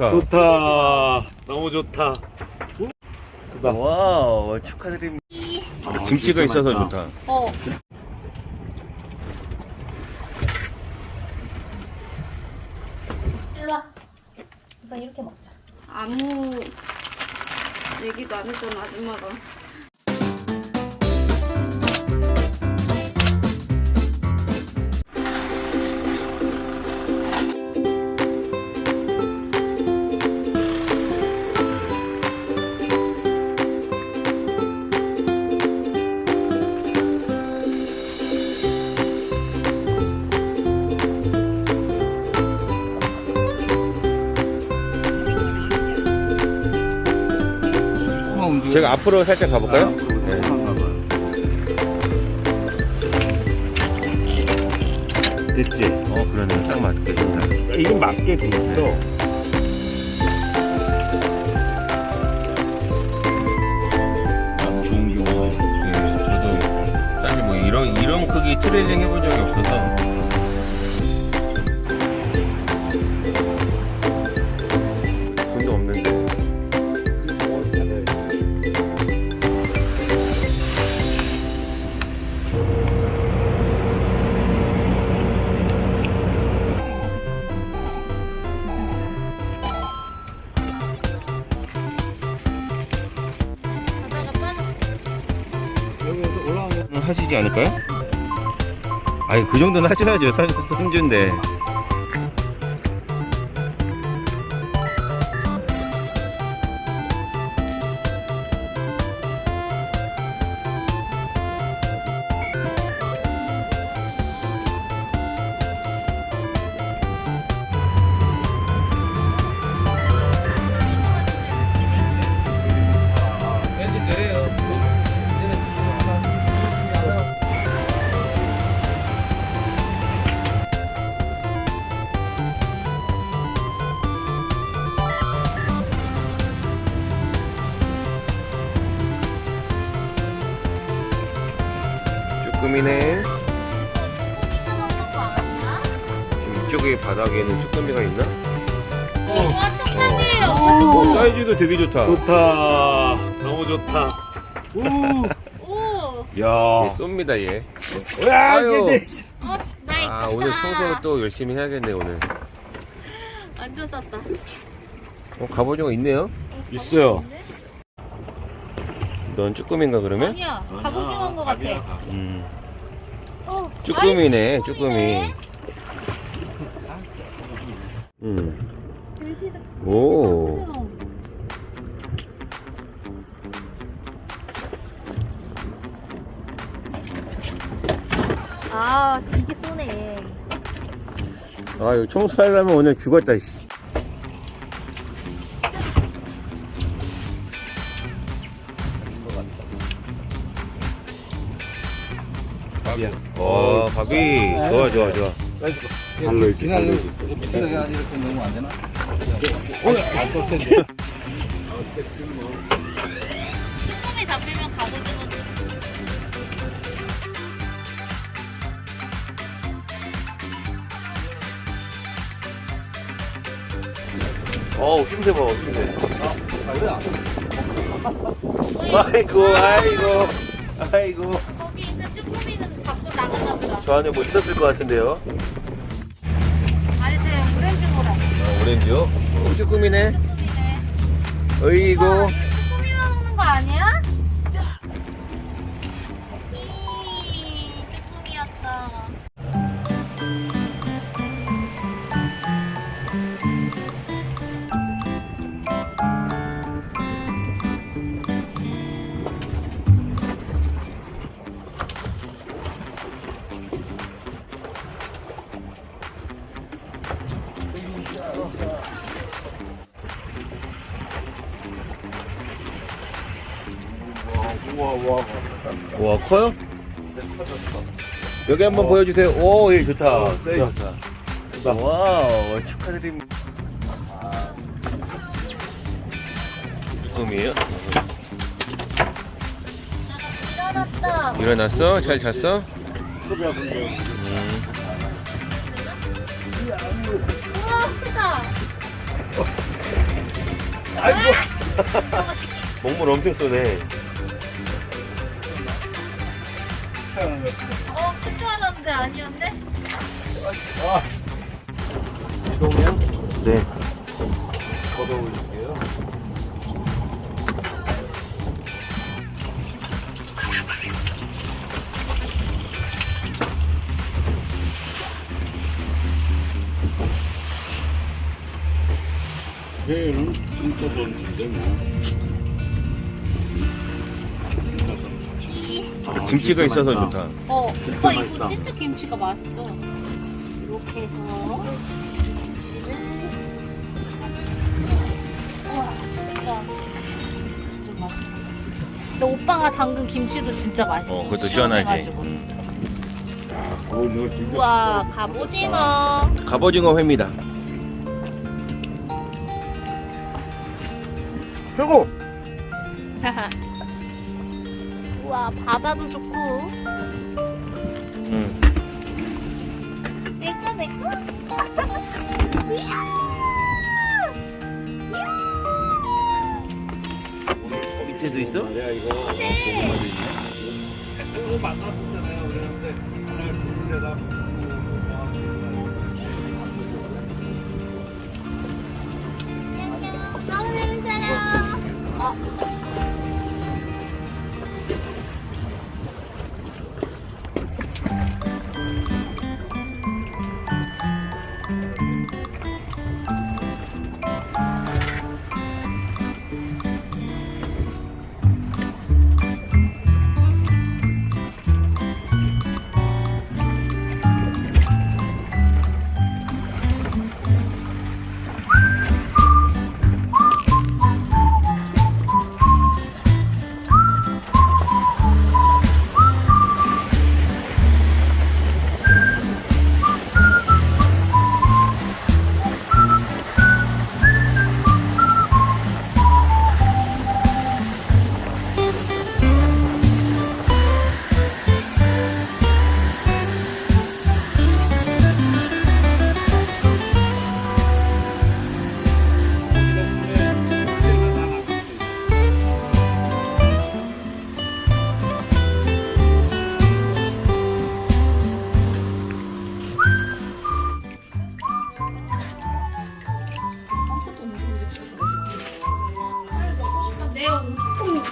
좋다. 좋다. 너무 좋다. 크다. 와 축하드립니다. 아, 김치가 있어서. 좋다. 어. 일로 와. 우선 이렇게 먹자. 아무 얘기도 안 했던 아줌마가 제가 앞으로 살짝 가볼까요? 네. 됐지? 어 그러네 딱 맞게 된다. 이건 맞게 됐어. 좋은 기호. 예, 저도 사실 뭐 이런 이런 크기 트레이닝 해본 적이 없어서. 않을까요? 아니 그 정도는 하셔야죠 선, 선주인데 아니야? 지금 이쪽에 바닥에는 쭈꾸미가 있나? 와 축하해요. 오 사이즈도 되게 좋다 좋다. 너무 좋다. 우. 오. 야. 얘 쏩니다 얘 야, 아유. 어, 나이 아 오늘 청소를 또 열심히 해야겠네 오늘 완전 쌌다. 어, 갑오징어 있네요 있어요. 넌 쭈꾸미인가 그러면? 아니야. 갑오징어인 것 같아. 음 어, 쭈꾸미네 아이스 쭈꾸미 쭈꾸미네. 음. 돼지다. 오 아, 되게 쏘네. 아, 이거 청소하려면 오늘 죽었다, 씨. 밥이야. 어, 밥이. 좋아, 좋아, 좋아. 발로 이렇게 발로 이렇게. 이렇게 너무 안 되나? 오늘 안쏠 텐데. 쭈꾸미 잡히면 갑오징어. 어우, 힘세 봐, 힘세. 아이고, 아이고, 아이고. 보다. 저 안에 뭐 있었을 것 같은데요? 아니, 저 오렌지 모라. 어, 오렌지요? 어, 쭈꾸미네. 쭈꾸미네. 어이구. 쭈꾸미만 먹는 거 아니야? 우와, 우와. 와, 커요? 여기 한번 보여주세요. 오, 예, 좋다. 어, 사이즈 좋다. 좋다. 와우, 축하드립니다. 쭈꾸미에요? 일어났다. 일어났어? 잘 잤어? 소비야, 근데. 음. 우와, 크다. 아이고. 먹물 엄청 쏘네. 어, 큰줄 알았는데 아니었네? 아. 이동이요? 네. 걷어 올릴게요. 회는 줬는데 뭐. 김치가 있어서 좋다. 어, 오빠 이거 진짜 김치가 맛있어. 이렇게 해서 김치를 와 진짜 진짜 맛있어. 근데 오빠가 담근 김치도 진짜 맛있어. 어, 그것도 시원하지. 시원해가지고. 어, 이거 진짜. 우와 갑오징어. 갑오징어 회입니다. 최고! 우와 바다도 좋고. 응. 내꺼 내꺼. 밑에도 있어? 내가 이거 고구마도 있네. 이거 만났었잖아요. 그랬는데 하나 부르려다 너무 재밌어요. 어.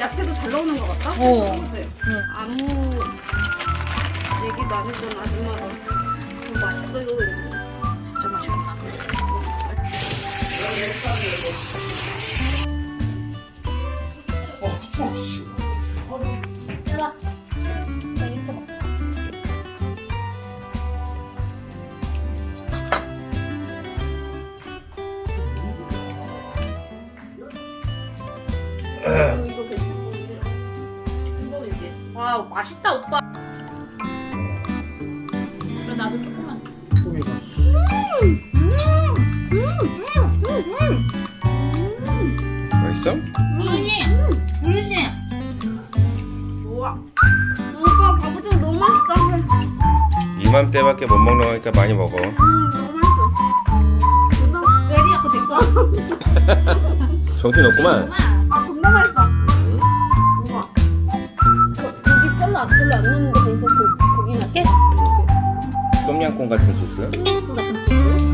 야채도 잘 나오는 것 같다? 어. 그치? 아무 얘기도 안 했던 아줌마가 어, 맛있어요 이러고 진짜 맛있구나. 일로와. 와 맛있다 오빠 그래 나도 조금만. 맛있어? 어르신, 어르신. 좋아 오빠 가보자 너무 맛있다 이맘때밖에 못 먹는 거니까 많이 먹어. 음 너무 맛있어 메리야 그거 내 거. 정신 없구만. 아 겁나 맛있어 안 나는데 벌써 고, 기맛 깨? 똠양꿍 같은 소스? 똠양꿍 같은 소스?